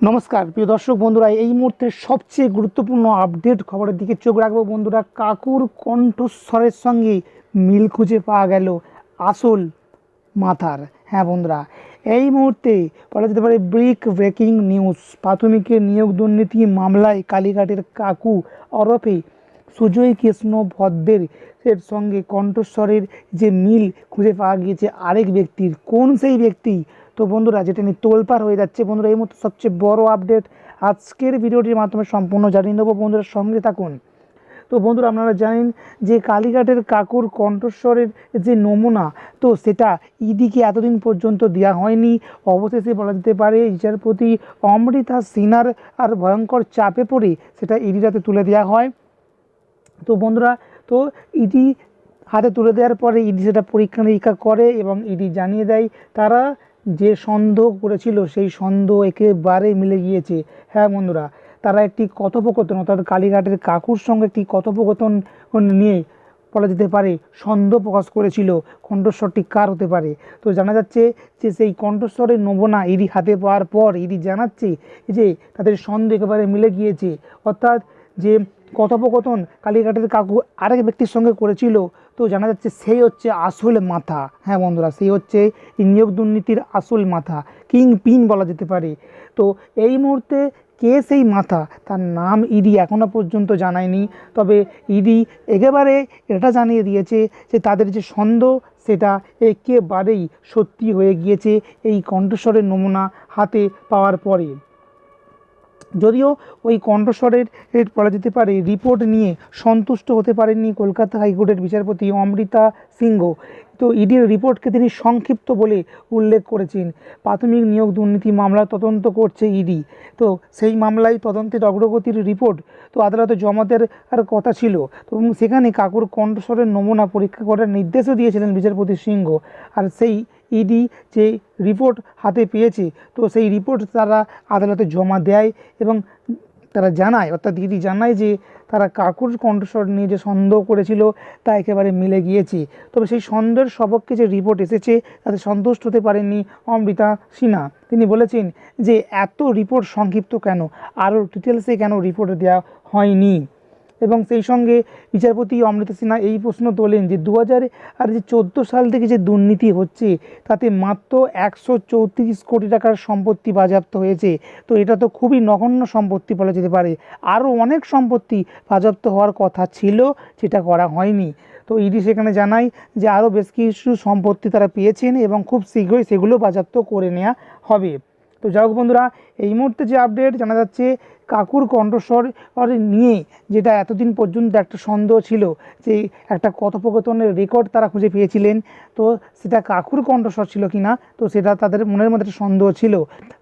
নমস্কার, প্রিয় দর্শক বন্ধুরা, এই মুহূর্তে সবচেয়ে গুরুত্বপূর্ণ আপডেট খবরের দিকে চোখ রাখব। বন্ধুরা, কাকুর কণ্ঠস্বরের সঙ্গে মিল খুঁজে পাওয়া গেল আসল মাথার। হ্যাঁ বন্ধুরা, এই মুহূর্তে বলা যেতে পারে ব্রিক ব্রেকিং নিউজ। প্রাথমিকের নিয়োগ দুর্নীতি মামলায় কালীঘাটের কাকু ওরফে সুজয় কৃষ্ণ ভদ্রের এর সঙ্গে কণ্ঠস্বরের যে মিল খুঁজে পাওয়া গিয়েছে আরেক ব্যক্তির, কোন সেই ব্যক্তি? তো বন্ধুরা, যেটা নিয়ে তোলপার হয়ে যাচ্ছে, বন্ধুরা, এই মুহূর্তে সবচেয়ে বড় আপডেট আজকের ভিডিওটির মাধ্যমে সম্পূর্ণ জানিয়ে দেবো বন্ধুরা, সঙ্গে থাকুন। তো বন্ধুরা, আপনারা জানেন যে কালীঘাটের কাকুর কণ্ঠস্বরের যে নমুনা, তো সেটা ইডিকে এতদিন পর্যন্ত দেওয়া হয়নি। অবশেষে বলা যেতে পারে বিচারপতি অমৃতা সিনার আর ভয়ঙ্কর চাপে পড়ে সেটা ইডির হাতে তুলে দেওয়া হয়। তো বন্ধুরা, তো ইডি হাতে তুলে দেওয়ার পরে ইডি সেটা পরীক্ষা নিরীক্ষা করে এবং ইডি জানিয়ে দেয়, তারা যে সন্দেহ করেছিল সেই সন্দেহ একেবারে মিলে গিয়েছে। হ্যাঁ বন্ধুরা, তারা একটি কথোপকথন, অর্থাৎ কালীঘাটের কাকুর সঙ্গে একটি কথোপকথন নিয়ে বলা যেতে পারে সন্দেহ প্রকাশ করেছিল। কণ্ঠস্বরটি কার হতে পারে? তো জানা যাচ্ছে যে সেই কণ্ঠস্বরের নমুনা ইডি হাতে পাওয়ার পর ইডি জানাচ্ছে যে তাদের সন্দেহ একেবারে মিলে গিয়েছে। অর্থাৎ যে কথোপকথন কালীঘাটের কাকু আরেক ব্যক্তির সঙ্গে করেছিল। তো জানা যাচ্ছে সেই হচ্ছে আসল মাথা। হ্যাঁ বন্ধুরা, সেই হচ্ছে নিয়োগ দুর্নীতির আসল মাথা কিং পিন বলা যেতে পারে। তো এই মুহূর্তে কে সেই মাথা? তার নাম ইডি এখনও পর্যন্ত জানায়নি। তবে ইডি একেবারে এটা জানিয়ে দিয়েছে যে তাদের যে সন্দেহ সেটা একেবারেই সত্যি হয়ে গিয়েছে এই কণ্ঠস্বরের নমুনা হাতে পাওয়ার পরে। যদিও ওই কণ্ঠস্বরের বলা যেতে পারে রিপোর্ট নিয়ে সন্তুষ্ট হতে পারেননি কলকাতা হাইকোর্টের বিচারপতি অমৃতা সিংহ। তো ইডির রিপোর্টকে তিনি সংক্ষিপ্ত বলে উল্লেখ করেছেন। প্রাথমিক নিয়োগ দুর্নীতি মামলা তদন্ত করছে ইডি। তো সেই মামলায় তদন্তের অগ্রগতির রিপোর্ট তো আদালতে জমা দেওয়ার কথা ছিল। তো এবং সেখানে কাকুর কণ্ঠস্বরের নমুনা পরীক্ষা করার নির্দেশও দিয়েছিলেন বিচারপতি সিংহ। আর সেই ইডি যে রিপোর্ট হাতে পেয়েছে, তো সেই রিপোর্ট তারা আদালতে জমা দেয় এবং তারা জানায়, অর্থাৎ দিদি জানায় যে তারা কাকুর কণ্ঠস্বর নিয়ে যে সন্দেহ করেছিল তা একেবারে মিলে গিয়েছে। তবে সেই সন্দেহের সবককে যে রিপোর্ট এসেছে তাতে সন্তুষ্ট হতে পারেননি অমৃতা সিনহা। তিনি বলেছেন যে এত রিপোর্ট সংক্ষিপ্ত কেন? আরও ডিটেলসে কেন রিপোর্ট দেওয়া হয়নি? এবং সেই সঙ্গে বিচারপতি অমৃতা সিনহা এই প্রশ্ন তোলেন যে দু হাজার আর যে চোদ্দ সাল থেকে যে দুর্নীতি হচ্ছে, তাতে মাত্র একশো চৌত্রিশ কোটি টাকার সম্পত্তি বাজেয়াপ্ত হয়েছে। তো এটা তো খুবই নগণ্য সম্পত্তি বলা যেতে পারে। আরও অনেক সম্পত্তি বাজেয়াপ্ত হওয়ার কথা ছিল যেটা করা হয়নি। তো ইডি সেখানে জানায় যে আরও বেশ কিছু সম্পত্তি তারা পেয়েছেন এবং খুব শীঘ্রই সেগুলো বাজেয়াপ্ত করে নেওয়া হবে। তো যাই হোক বন্ধুরা, এই মুহূর্তে যে আপডেট জানা যাচ্ছে, কাকুর কণ্ঠস্বর নিয়ে যেটা এতদিন পর্যন্ত একটা সন্দেহ ছিল যে একটা কথোপকথনের রেকর্ড তারা খুঁজে পেয়েছিলেন, তো সেটা কাকুর কণ্ঠস্বর ছিল কি না তো সেটা তাদের মনের মধ্যে একটা সন্দেহ ছিল।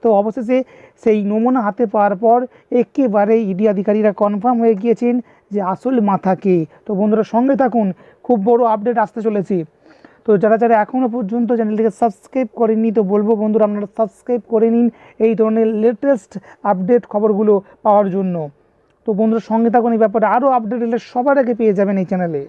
তো অবশেষে সেই নমুনা হাতে পাওয়ার পর একেবারে ইডি আধিকারীরা কনফার্ম হয়ে গিয়েছেন যে আসল মাথাকে তো বন্ধুরা সঙ্গে থাকুন, খুব বড় আপডেট আসতে চলেছে। তো যারা যারা এখনও পর্যন্ত চ্যানেলটিকে সাবস্ক্রাইব করেননি, তো বলব বন্ধুরা, আপনারা সাবস্ক্রাইব করে নিন এই ধরনের লেটেস্ট আপডেট খবরগুলো পাওয়ার জন্য। তো বন্ধুরা, সঙ্গে থাকুন, এই ব্যাপারে আরও আপডেট এলে সবার আগে পেয়ে যাবেন এই চ্যানেলে